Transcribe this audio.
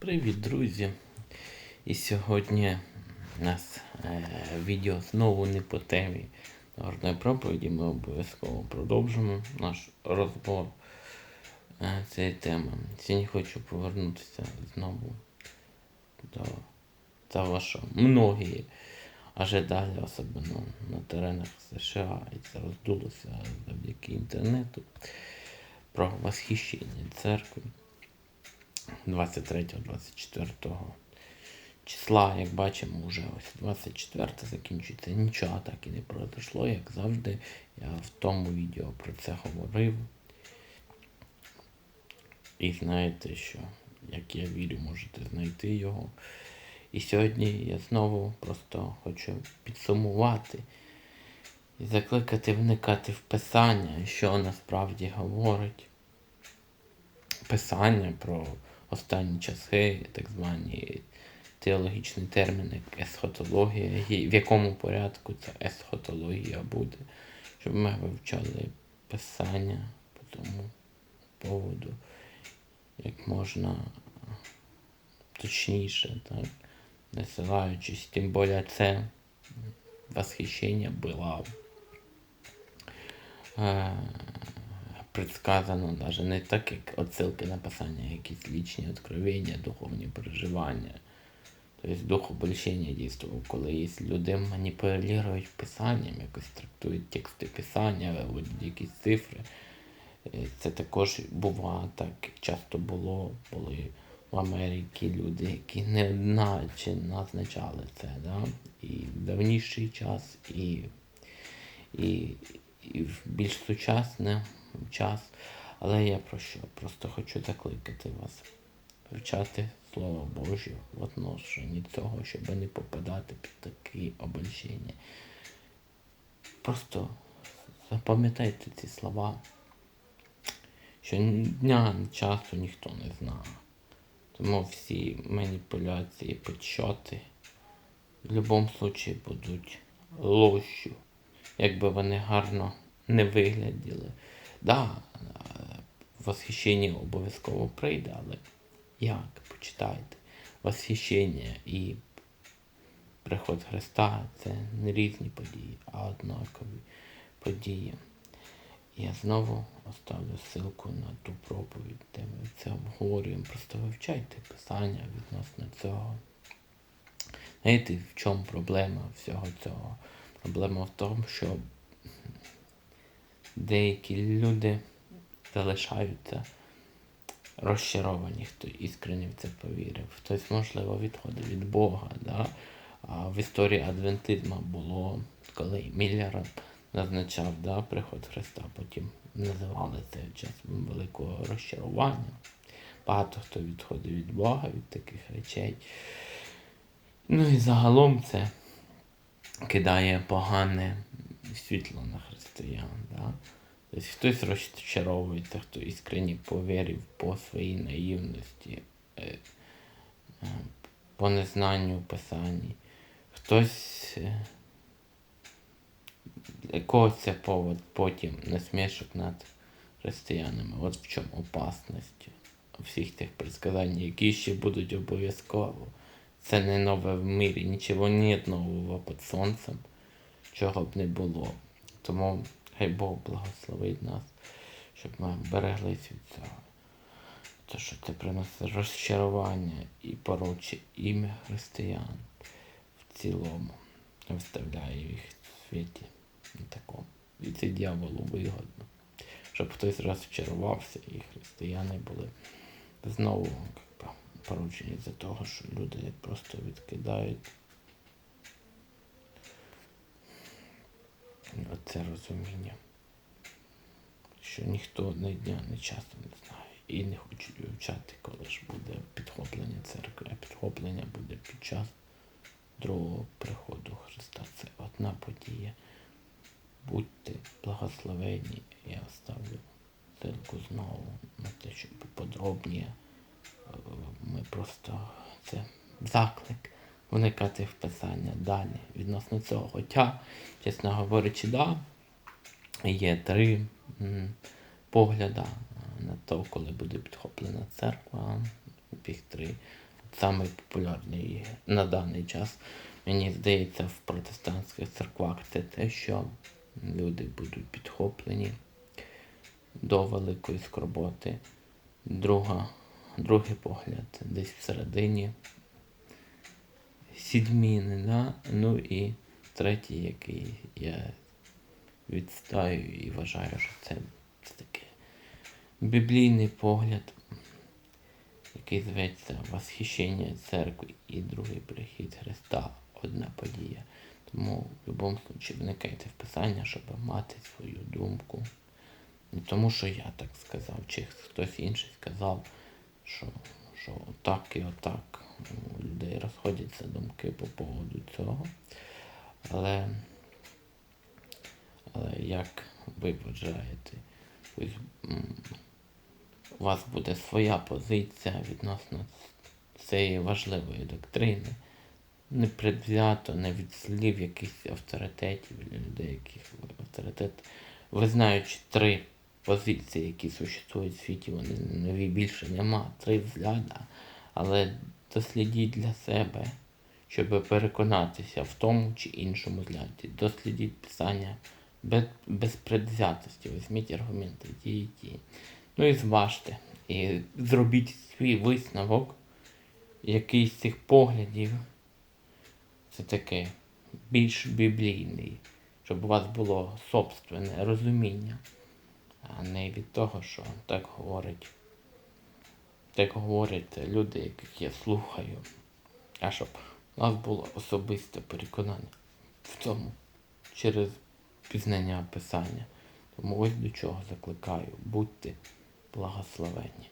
Привіт, друзі! І сьогодні у нас е, відео знову не по темі гарної проповіді. Ми обов'язково продовжимо наш розбор е, цієї теми. Сьогодні хочу повернутися знову до того, що многі ожидали, особливо на теренах США, і це роздулося завдяки інтернету про восхищення церкви. 23-24 числа, як бачимо, вже ось 24 закінчується. Нічого так і не произошло, як завжди. Я в тому відео про це говорив. І знаєте, що, як я вірю, можете знайти його. І сьогодні я знову просто хочу підсумувати і закликати вникати в писання, що насправді говорить. Писання про останні часи, так звані теологічні терміни, есхотологія, в якому порядку ця есхотологія буде, щоб ми вивчали писання по тому поводу як можна точніше, так, не ссилаючись, тим більше це восхищення було е, предсказано даже не так, як отсилки на писання, якісь лічні откровення, духовні переживання. Тобто дух обольщення дійствував, коли є люди маніпулюють писанням, якось трактують тексти писання, виводять якісь цифри. Е, це також буває так, часто було, були в Америці люди, які не одначе назначали це. Да? І в давніший час, і, і, і в більш сучасний час. Але я про що? Просто хочу закликати вас вивчати Слово Боже в отношенні цього, щоб не попадати під такі обольщення. Просто запам'ятайте ці слова, що дня часу ніхто не знає. Тому всі маніпуляції, підсчоти в будь-якому випадку будуть ложчю, якби вони гарно не вигляділи. Да, восхищення обов'язково прийде, але як? Почитайте. Восхищення і приход Христа це не різні події, а однакові події. Я знову оставлю ссылку на ту проповідь, де ми це обговорюємо. Просто вивчайте писання відносно цього. Знаєте, в чому проблема всього цього? Проблема в тому, що деякі люди залишаються розчаровані, хто іскренне в це повірив. Хтось, можливо, відходить від Бога. Да? А в історії адвентизму було, коли Міллер назначав да, приход Христа, потім називали це часом великого розчарування. Багато хто відходить від Бога, від таких речей. Ну і загалом це кидає погане світло на християн. Да? Тобто хтось розчаровується, хто іскренні повірив по своїй наївності, е, е, по незнанню писанні. Хтось якогось це повод потім насмішок над християнами. От в чому опасність всіх тих предсказань, які ще будуть обов'язково. Це не нове в мирі, нічого нет нового під сонцем, чого б не було. Тому хай Бог благословить нас, щоб ми береглись від цього. Те, що це приносить розчарування і пороче ім'я християн в цілому. Виставляє їх в світі на такому. І це дьяволу вигодно. Щоб хтось розчарувався і християни були знову поручені за того, що люди просто відкидають оце розуміння, що ніхто не дня, не часу не знає. І не хочуть вивчати, коли ж буде підхоплення церкви, а підхоплення буде під час другого приходу Христа. Це одна подія. Будьте благословені. Я оставлю ссылку знову на те, щоб подробніше. Ми просто це заклик вникати в писання далі відносно цього. Хоча, чесно говорячи, да, є три м, погляда на те, коли буде підхоплена церква, їх три. самий популярний на даний час. Мені здається, в протестантських церквах це те, що люди будуть підхоплені до великої скорботи. Друга, другий погляд десь всередині. Сідміни, да? ну і третій, який я відстаю і вважаю, що це, це таке біблійний погляд, який зветься Восхищення церкви і другий прихід Христа одна подія. Тому в будь-якому випадку вникайте в Писання, щоб мати свою думку. Не тому, що я так сказав, чи хтось інший сказав, що, що отак і отак. У людей розходяться думки по поводу цього. Але, але як ви вважаєте, у вас буде своя позиція відносно цієї важливої доктрини. Не предвзято, не від слів якихось авторитетів, людей, яких авторитет. Ви знаючи три позиції, які существують в світі, вони нові більше нема. Три взгляди, але дослідіть для себе, щоб переконатися в тому чи іншому взгляді. Дослідіть писання без, без предвзятості. Візьміть аргументи ті. Ну і зважте. І зробіть свій висновок, який з цих поглядів це таке більш біблійний, щоб у вас було собственне розуміння, а не від того, що так говорить. Так говорять люди, яких я слухаю. А щоб у нас було особисте переконання в цьому через пізнання писання. Тому ось до чого закликаю. Будьте благословенні.